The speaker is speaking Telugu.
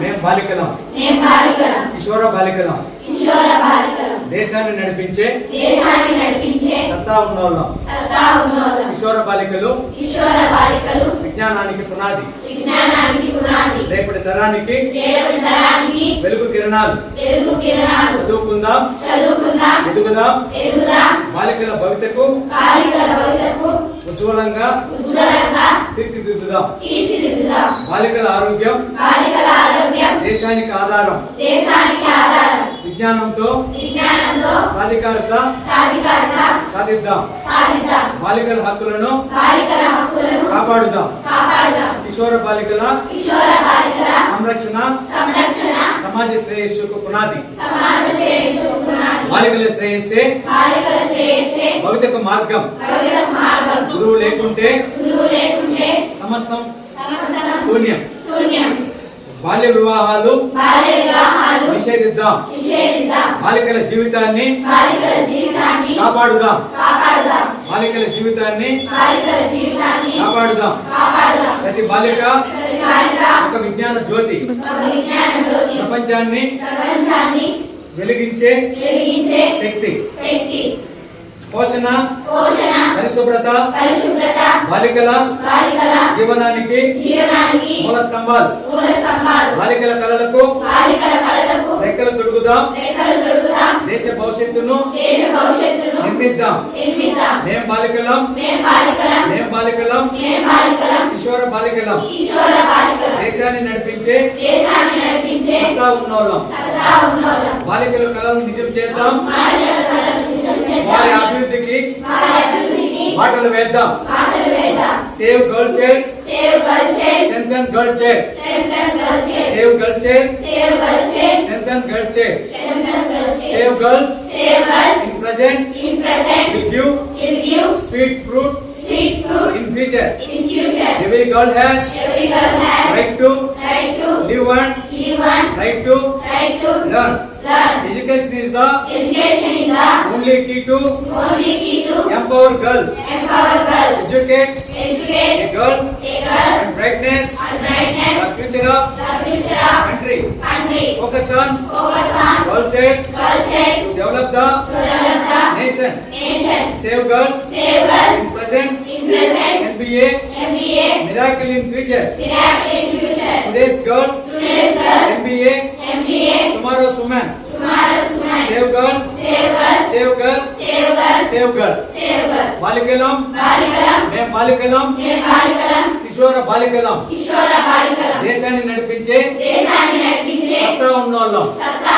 మేం బాలికలం. కిషోర దేశాన్ని నడిపించే దేశాన్ని నడిపించే సత్తా ఉన్నోళ్ళం. కిషోర బాలికలు. విజ్ఞానానికి పునాది. విజ్ఞానానికి పునాది. రేపటి తరానికి రేపటి తరానికి వెలుగు కిరణాలు. వెలుగు కిరణాలు. చదువుకుందాం. చదువుకుందాం. ఎదుగుదాం. ఎదుగుదాం. బాలికల భవితకు బాలికల భవితకు ఉజ్వలంగా ఉజ్వలంగా తీర్చిదిద్దుదాం. తీర్చిదిద్దుదాం. బాలికల ఆరోగ్యం. బాలికల ఆరోగ్యం. దేశానికి ఆధారం. దేశానికి ఆధారం. విజ్ఞానంతో విజ్ఞానంతో సాధికారత. సాధికారత. సాధిద్దాం. సాధిద్దాం. బాలికల హక్కులను బాలికల హక్కులను కాపాడుదాం. కాపాడుదాం. కిషోర బాలికల కిషోర బాలికల సంరక్షణ. సంరక్షణ. సమాజ శ్రేయస్సుకు పునాది. సమాజ శ్రేయస్సు పునాది. బాలికల శ్రేయస్సే. బాలికల శ్రేయస్సే. భవితకు మార్గం. గురువు లేకుంటే సమస్తం సమస్తం శూన్యం. శూన్యం. బాల్య వివాహాలు బాల్య వివాహాలు నిషేధిద్దాం. నిషేధిద్దాం. బాలికల జీవితాన్ని బాలికల జీవితాన్ని కాపాడుదాం. కాపాడుదాం. బాలికల జీవితాన్ని బాలికల జీవితాన్ని కాపాడుదాం. కాపాడుదాం. ప్రతి బాలిక ప్రతి బాలిక ఒక విజ్ఞాన జ్యోతి. ఒక విజ్ఞాన జ్యోతి. ప్రపంచాన్ని వెలిగించే శక్తి. శక్తి. పోషణ పోషణ పరిశుభ్రత పరిశుభ్రత బాలికల బాలికల జీవనానికి జీవనానికి మూల స్తంభాలు. మూల స్తంభాలు. బాలికల కళలకు బాలికల కళలకు రెక్కలు తొడుగుదాం. రెక్కలు దొరుకుతాం దేశ భవిష్యత్తును దేశ భవిష్యత్తును నిర్మిద్దాం. నిర్మిద్దాం. మేం బాలికలం. మేం బాలికలం. మేం బాలికలం. మేం బాలికలం. కిషోర బాలికలం. బాలికలం. దేశాన్ని నడిపించే దేశాన్ని సత్తా ఉన్నోళ్ళం బాలికల కళలను నిజం చేద్దాం. వారి అభివృద్ధికి బాటలు వేద్దాం. Save girl child. Strengthen girl child. Save girl child. Strengthen girl child. Save girls. Save girls. In present will give will give sweet fruit in future. in future Every girl has every girl has right to right to live and live and right to right to learn. learn Education is the education is the only key to only key to empower girls. empower girls Educate educate a girl a girl and brightness and brightness. the future of the future of country. country Focus on focus on girl child girl child to develop the to develop the nation. nation Save girl save in present can be a MBA miracle in future. miracle in future Today's girl today's girl can be a MBA tomorrow's woman. tomorrow's man Save girl, save girls save girl, save girls save girl. save girls బాలికలం బాలికలం మేం బాలికలం మేము బాలికలం కిషోర బాలికలం కిషోర బాలికలం దేశాన్ని నడిపించే దేశాన్ని నడిపించే సత్తా ఉన్నోళ్ళం సత్తా